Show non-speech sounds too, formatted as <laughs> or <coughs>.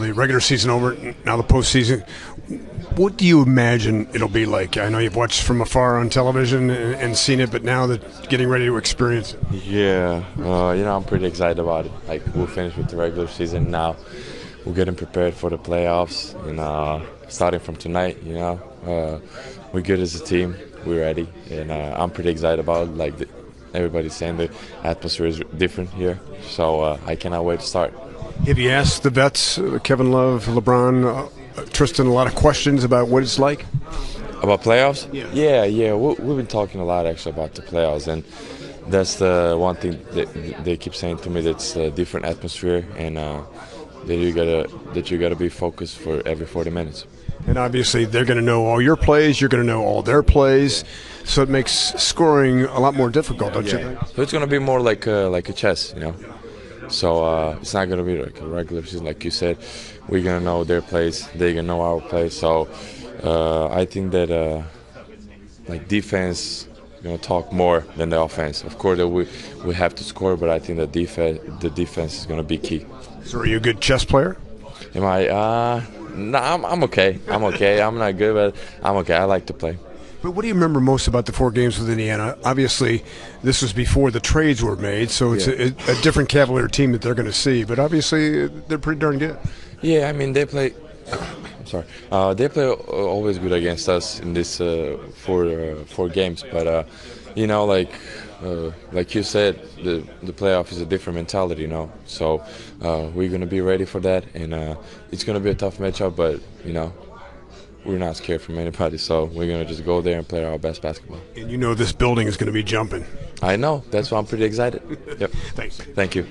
the regular season over, now the postseason. What do you imagine it'll be like? I know you've watched from afar on television and, and seen it, but now that getting ready to experience it. Yeah, uh, you know, I'm pretty excited about it. Like, we'll finish with the regular season now. We're getting prepared for the playoffs, and uh, starting from tonight, you know, uh, we're good as a team. We're ready, and uh, I'm pretty excited about it. Like, the, everybody's saying the atmosphere is different here, so uh, I cannot wait to start. Have you asked the vets, uh, Kevin Love, LeBron, uh, Tristan, a lot of questions about what it's like? About playoffs? Yeah. Yeah, yeah. We, we've been talking a lot actually about the playoffs, and that's the one thing that they keep saying to me. That's a different atmosphere, and uh, that you gotta that you gotta be focused for every 40 minutes. And obviously, they're going to know all your plays. You're going to know all their plays. So it makes scoring a lot more difficult, don't you think? So it's gonna be more like a, like a chess, you know. So uh, it's not gonna be like a regular season, like you said. We're gonna know their plays. They're gonna know our plays. So uh, I think that uh, like defense gonna talk more than the offense. Of course, that we we have to score, but I think the defense the defense is gonna be key. So are you a good chess player? Am I? Uh, no, I'm, I'm okay. I'm okay. I'm not good, but I'm okay. I like to play. But what do you remember most about the four games with Indiana? Obviously, this was before the trades were made, so it's a, a different Cavalier team that they're going to see. But obviously, they're pretty darn good. Yeah, I mean they play. <coughs> I'm sorry. Uh, they play always good against us in this uh, four uh, four games, but uh, you know, like uh, like you said, the the playoff is a different mentality, you know. So uh, we're gonna be ready for that, and uh, it's gonna be a tough matchup, but you know. We're not scared from anybody, so we're gonna just go there and play our best basketball. And you know this building is going to be jumping. I know. That's why I'm pretty excited. <laughs> Yep. Thanks. Thank you.